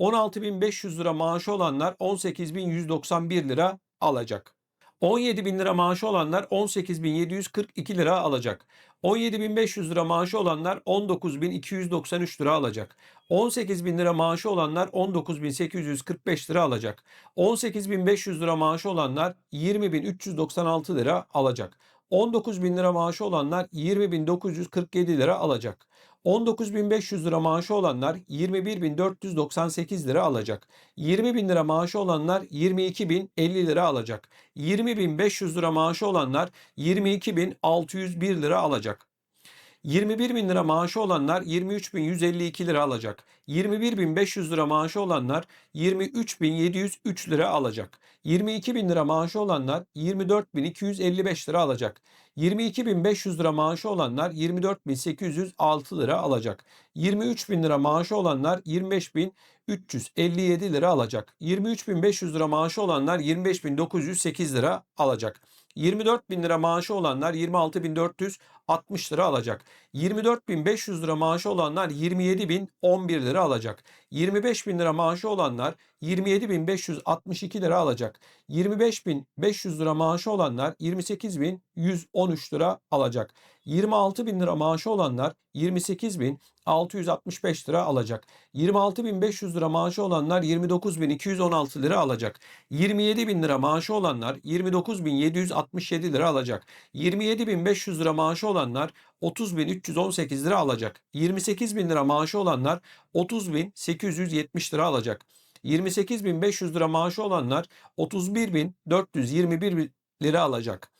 16.500 lira maaşı olanlar 18.191 lira alacak. 17.000 lira maaşı olanlar 18.742 lira alacak. 17.500 lira maaşı olanlar 19.293 lira alacak. 18.000 lira maaşı olanlar 19.845 lira alacak. 18.500 lira maaşı olanlar 20.396 lira alacak. 19.000 lira maaşı olanlar 20.947 lira alacak. 19.500 lira maaşı olanlar 21.498 lira alacak. 20.000 lira maaşı olanlar 22.050 lira alacak. 20.500 lira maaşı olanlar 22.601 lira alacak. 21 bin lira maaşı olanlar 23.152 lira alacak. 21.500 lira maaşı olanlar 23.703 lira alacak. 22 bin lira maaşı olanlar 24.255 lira alacak. 22.500 lira maaşı olanlar 24.806 lira alacak. 23 bin lira maaşı olanlar 25.357 lira alacak. 23.500 lira maaşı olanlar 25.908 lira alacak. 24 bin lira maaşı olanlar 26.460 lira alacak. 24.500 lira maaşı olanlar 27.011 lira alacak. 25 bin lira maaşı olanlar 27.562 lira alacak. 25.500 lira maaşı olanlar 28.113 lira alacak. 26 bin lira maaşı olanlar 28.665 lira alacak. 26.500 lira maaşı olanlar 29.216 lira alacak. 27 bin lira maaşı olanlar 29.767 lira alacak. 27.500 lira maaşı olanlar 30.318 lira alacak. 28 bin lira maaşı olanlar 30.870 lira alacak. 28.500 lira maaşı olanlar 31.421 lira alacak.